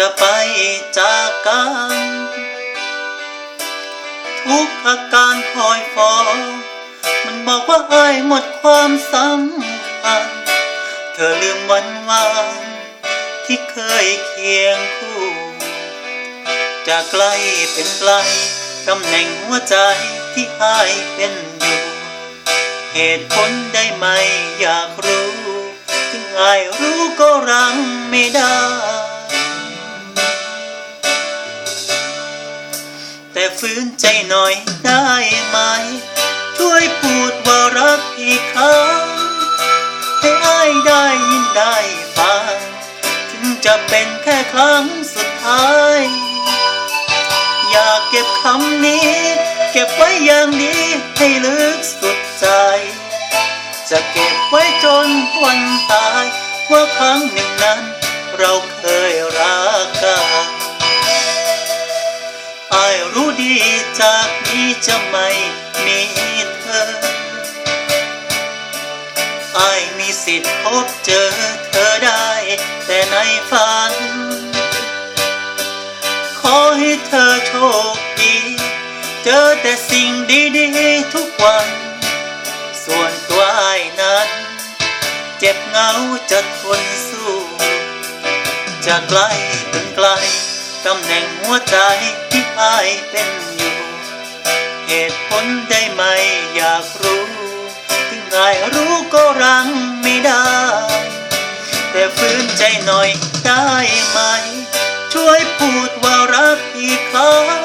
จะไปจากกัน ทุกอาการคอยฟ้องมันบอกว่าอายหมดความสำคัญ เธอลืมวันวานที่เคยเคียงคู่ จากไกลเป็นไกลตำแหน่งหัวใจที่อายเป็นอยู่ เหตุผลได้ไหมอยากรู้ ถึงอายรู้ก็รังไม่ได้ แต่ฟื้นใจหน่อยได้ไหม ช่วยพูดว่ารักอีกครั้งให้อายได้ยินได้ฟังถึงจะเป็นแค่ครั้งสุดท้าย อยากเก็บคำนี้ เก็บไว้อย่างดีให้ลึกสุดใจ จะเก็บไว้จนวันตาย ว่าครั้งหนึ่งนั้น เราเคยรักกัน รู้ดีจากนี้จะไม่มีเธอไอายมีสิทธิ์พบเจอเธอได้ แต่ในฝัน ขอให้เธอโชคดี เจอแต่สิ่งดีๆทุกวัน ส่วนตัวไอายนั้น เจ็บเหงาจะทนสู้ จะไกลเป็นไกล ตำแหน่งหัวใจที่อายเป็นอยู่ เหตุผลได้ไหมอยากรู้ ถึงอายรู้ก็รังไม่ได้ แต่ฟื้นใจหน่อยได้ไหม ช่วยพูดว่ารักอีกครั้ง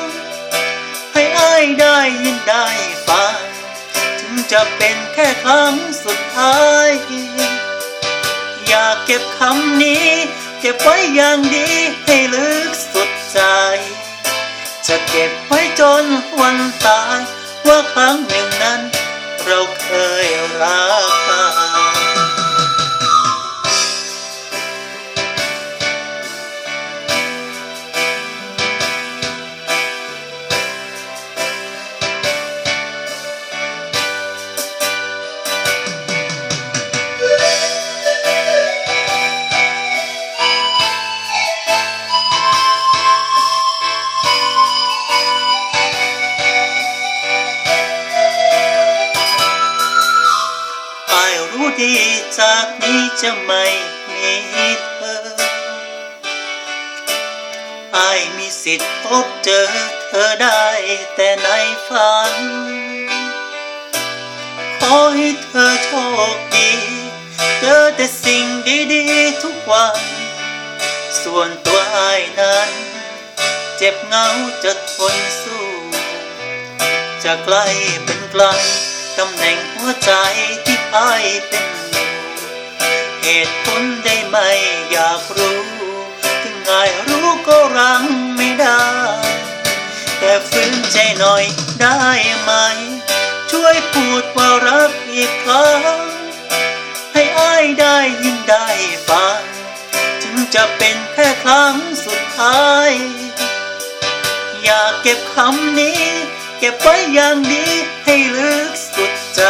ให้อายได้ยินได้ฟัง ถึงจะเป็นแค่ครั้งสุดท้าย อยากเก็บคำนี้ เก็บไว้อย่างดีให้ลึกสุดใจ จะเก็บไว้จนวันตาย ว่าครั้งหนึ่งนั้น เราเคยรัก จากนี้จะไม่มีเธออายมีสิทธิ์พบเจอเธอได้แต่ในฝัน ขอให้เธอโชคดี เจอแต่สิ่งดีๆทุกวัน ส่วนตัวอายนั้น เจ็บเหงาจะทนสู้จะไกลเป็นไกลตำแหน่งหัวใจที่พายเป็น เหตุผลได้ไหมอยากรู้ ถึงไงรู้ก็รังไม่ได้ แต่ฟื้นใจหน่อยได้ไหม ช่วยพูดว่ารักอีกครั้ง ให้อายได้ยินได้ฟัง ถึงจะเป็นแค่ครั้งสุดท้าย อยากเก็บคำนี้ เก็บไว้อย่างดีให้ลึกสุดใจ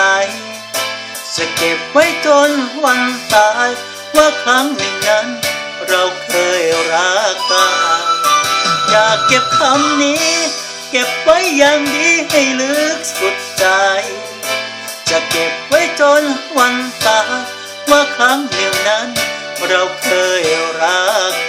จะเก็บไว้จนวันตาย ว่าครั้งหนึ่งนั้น เราเคยรักกันอยากเก็บคำนี้ เก็บไว้อย่างดีให้ลึกสุดใจ จะเก็บไว้จนวันตาย ว่าครั้งหนึ่งนั้น เราเคยรักกัน